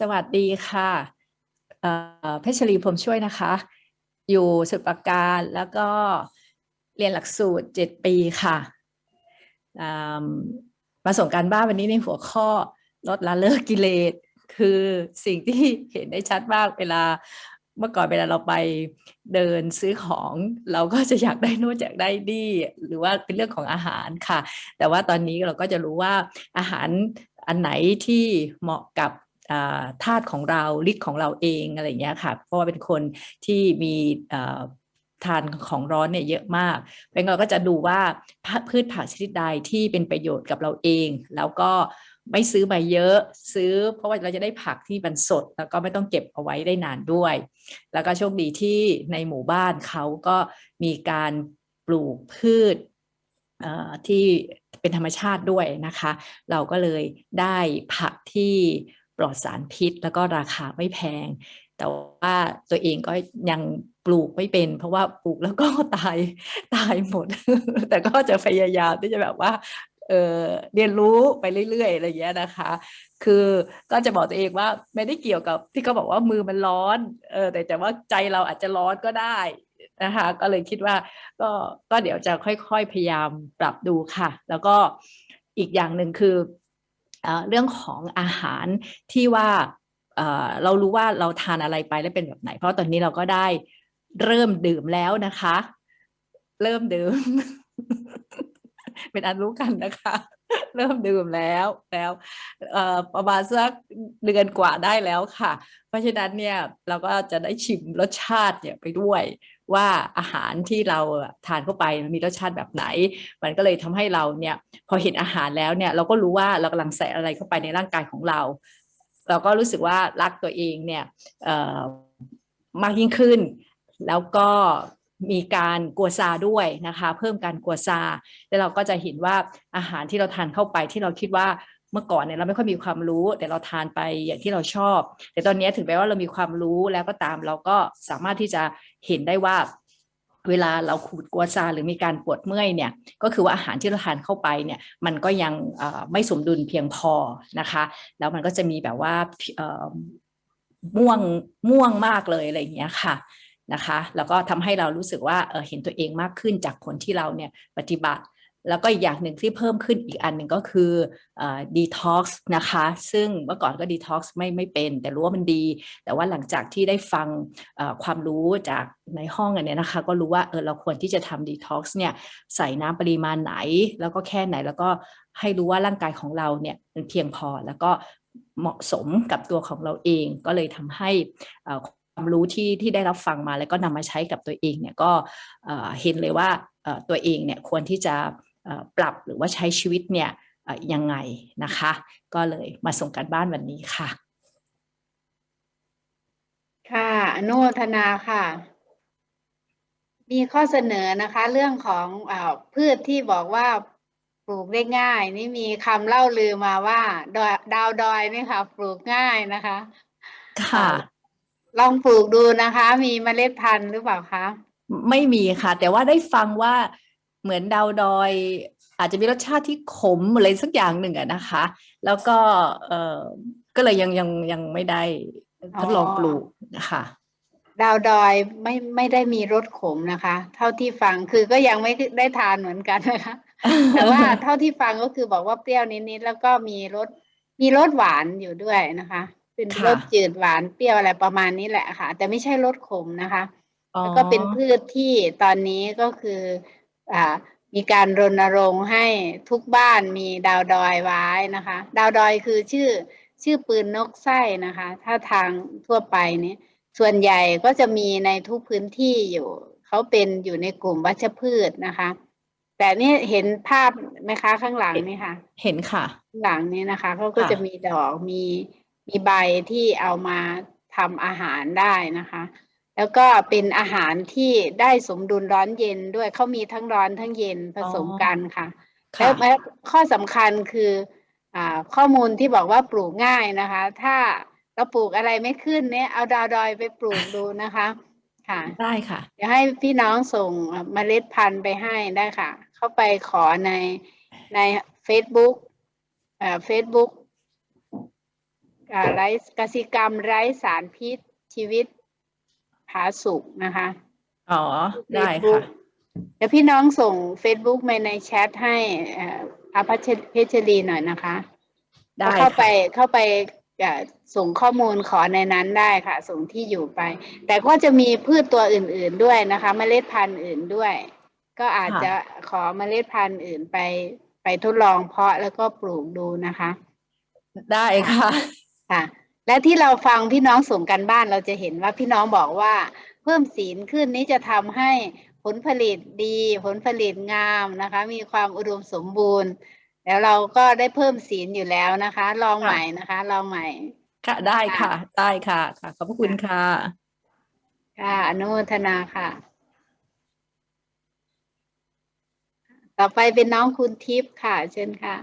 สวัสดีค่ะเพชรีผมช่วยนะคะ อยู่สุดปราการแล้วก็เรียนหลักสูตรเจ็ดปีค่ะ มาส่งการบ้านวันนี้ในหัวข้อลดละเลิกกิเลส คือสิ่งที่เห็นได้ชัดมากเวลาเมื่อก่อนเวลาเราไปเดินซื้อของ เราก็จะอยากได้นู่นอยากได้นี่หรือว่าเป็นเรื่องของอาหารค่ะ แต่ว่าตอนนี้เราก็จะรู้ว่าอาหารอันไหนที่เหมาะกับ ธาตุของเราฤทธิ์ของเราเองอะไรอย่างเงี้ยค่ะ เพราะว่าเป็นคนที่มีทานของร้อนเนี่ยเยอะมากเป็นเราก็จะดูว่าพืชผักชนิดใดที่เป็นประโยชน์กับเราเอง แล้วก็ไม่ซื้อมาเยอะซื้อ เพราะว่าเราจะได้ผักที่มันสด แล้วก็ไม่ต้องเก็บเอาไว้ได้นานด้วย แล้วก็โชคดีที่ในหมู่บ้านเขาก็มีการปลูกพืชที่เป็นธรรมชาติด้วยนะคะ เราก็เลยได้ผักที่ ปลอดสารพิษ แล้วก็ราคาไม่แพง แต่ว่าตัวเองก็ยังปลูกไม่เป็น เพราะว่าปลูกแล้วก็ตายตายหมด แต่ก็จะพยายามที่จะแบบว่าเออเรียนรู้ไปเรื่อยๆอะไรอย่างเงี้ยนะคะ คือก็จะบอกตัวเองว่าไม่ได้เกี่ยวกับที่เขาบอกว่ามือมันร้อนเออแต่แต่ว่าใจเราอาจจะร้อนก็ได้นะคะก็เลยคิดว่าก็ก็เดี๋ยวจะค่อยๆพยายามปรับดูค่ะ แล้วก็อีกอย่างหนึ่งคือ เรื่องของอาหารที่ว่าเเรารู้ว่าเราทานอะไรไปแล้วเป็นแบบไหน เพราะตอนนี้เราก็ได้เริ่มดื่มแล้วนะคะ เริ่มดื่ม เป็นอันรู้กันนะคะ เริ่มดื่มแล้วแล้วประมาณสักเดือนกว่าได้แล้วค่ะ เพราะฉะนั้นเนี่ยเราก็จะได้ชิมรสชาติเนี่ยไปด้วยว่าอาหารที่เราทานเข้าไปมีรสชาติแบบไหน มันก็เลยทำให้เราเนี่ยพอเห็นอาหารแล้วเนี่ยเราก็รู้ว่าเรากำลังใส่อะไรเข้าไปในร่างกายของเรา เราก็รู้สึกว่ารักตัวเองเนี่ยมากยิ่งขึ้น แล้วก็ มีการกัวซาด้วยนะคะ เพิ่มการกัวซาแล้วเราก็จะเห็นว่าอาหารที่เราทานเข้าไปที่เราคิดว่าเมื่อก่อนเนี่ยเราไม่ค่อยมีความรู้ แต่เราทานไปอย่างที่เราชอบ แต่ตอนนี้ถึงแม้ว่าเรามีความรู้แล้วก็ตามเราก็สามารถที่จะเห็นได้ว่าเวลาเราขูดกัวซาหรือมีการปวดเมื่อยเนี่ยก็คือว่าอาหารที่เราทานเข้าไปเนี่ยมันก็ยังไม่สมดุลเพียงพอนะคะ แล้วมันก็จะมีแบบว่าม่วงม่วงมากเลยอะไรอย่างเงี้ยค่ะ นะคะ แล้วก็ทำให้เรารู้สึกว่าเเห็นตัวเองมากขึ้นจากผลที่เราเนี่ยปฏิบัติ แล้วก็อีกอย่างหนึ่งที่เพิ่มขึ้นอีกอันหนึ่งก็คือดีท็อกซ์นะคะ ซึ่งเมื่อก่อนก็ดีท็อกซ์ไม่ไม่เป็น แต่รู้ว่ามันดี แต่ว่าหลังจากที่ได้ฟังความรู้จากในห้องอันนี้นะคะ ก็รู้ว่าเออเราควรที่จะทำดีท็อกซ์เนี่ยใส่น้ำปริมาณไหน แล้วก็แค่ไหนแล้วก็ให้รู้ว่าร่างกายของเราเนี่ยมันเพียงพอแล้วก็เหมาะสมกับตัวของเราเองก็เลยทำให้ ความรู้ที่ที่ได้รับฟังมาแล้วก็นำมาใช้กับตัวเองเนี่ยก็เห็นเลยว่าตัวเองเนี่ยควรที่จะปรับหรือว่าใช้ชีวิตเนี่ยยังไงนะคะ ก็เลยมาส่งการบ้านวันนี้ค่ะ ค่ะอนุทนาค่ะ มีข้อเสนอนะคะ เรื่องของอพืชที่บอกว่าปลูกได้ง่าย นี่มีคำเล่าลือมาว่าดอยดาวดอยนี่ค่ะ ปลูกง่ายนะคะ ค่ะ ลองปลูกดูนะคะ มีเมล็ดพันธุ์หรือเปล่าคะไม่มีค่ะ แต่ว่าได้ฟังว่าเหมือนดาวดอย อาจจะมีรสชาติที่ขมอะไรสักอย่างหนึ่งอะนะคะ แล้วก็เออก็เลยยังยังยังไม่ได้ทดลองปลูกนะคะดาวดอยไม่ไม่ได้มีรสขมนะคะ เท่าที่ฟังคือก็ยังไม่ได้ทานเหมือนกันนะคะ แต่ว่าเท่าที่ฟังก็คือบอกว่าเปรี้ยวนิดๆแล้วก็มีรสมีรสหวานอยู่ด้วยนะคะ เป็นรสจืดหวานเปรี้ยวอะไรประมาณนี้แหละค่ะ แต่ไม่ใช่รสขมนะคะ แล้วก็เป็นพืชที่ตอนนี้ก็คืออ่ามีการรณรงค์ให้ทุกบ้านมีดาวดอยไว้นะคะ ดาวดอยคือชื่อชื่อปืนนกไส้นะคะ ถ้าทางทั่วไปนี้ส่วนใหญ่ก็จะมีในทุกพื้นที่อยู่ เขาเป็นอยู่ในกลุ่มวัชพืชนะคะ แต่นี่เห็นภาพไหมคะข้างหลังนี่ค่ะ เห็นค่ะข้างหลังนี้นะคะเขาก็จะมีดอกมี มีใบที่เอามาทำอาหารได้นะคะ แล้วก็เป็นอาหารที่ได้สมดุลร้อนเย็นด้วยเขามีทั้งร้อนทั้งเย็นผสมกันค่ะแล้วข้อสำคัญคืออข้อมูลที่บอกว่าปลูกง่ายนะคะ ถ้าเราปลูกอะไรไม่ขึ้นเนี่ยเอาดาวดอยไปปลูกดูนะคะค่ะ ได้ค่ะ เดี๋ยวให้พี่น้องส่งเมล็ดพันธุ์ไปให้ได้ค่ะ เข้าไปขอในใน Facebook เอ่อ Facebook อ่าไร้กสิกรรมไร้สารพิษชีวิตผาสุกนะคะ อ๋อ ได้ Facebook ค่ะ เดี๋ยวพี่น้องส่ง Facebook มาในแชทให้เอ่ออาพัชเพชรีหน่อยนะคะ ได้ก็เข้าไปค่ะเข้าไปเอ่อส่งข้อมูลขอในนั้นได้ค่ะ ส่งที่อยู่ไป แต่ก็จะมีพืชตัวอื่น ๆด้วยนะคะเมล็ดพันธุ์อื่นด้วย ก็อาจจะขอเมล็ดพันธุ์อื่นไปไปทดลองเพาะแล้วก็ปลูกดูนะคะ ได้ค่ะ ค่ะ และที่เราฟังพี่น้องส่งกันบ้านเราจะเห็นว่าพี่น้องบอกว่าเพิ่มศีลขึ้นนี้จะทำให้ผลผลิตดี ผลผลิตงามนะคะ มีความอุดมสมบูรณ์ แล้วเราก็ได้เพิ่มศีลอยู่แล้วนะคะ ลองค่ะใหม่นะคะ ลองใหม่ ค่ะได้ค่ะ ได้ค่ะค่ะขอบพระคุณค่ะ ค่ะอนุโมทนาค่ะ ต่อไปเป็นน้องคุณทิพย์ค่ะ เชิญค่ะ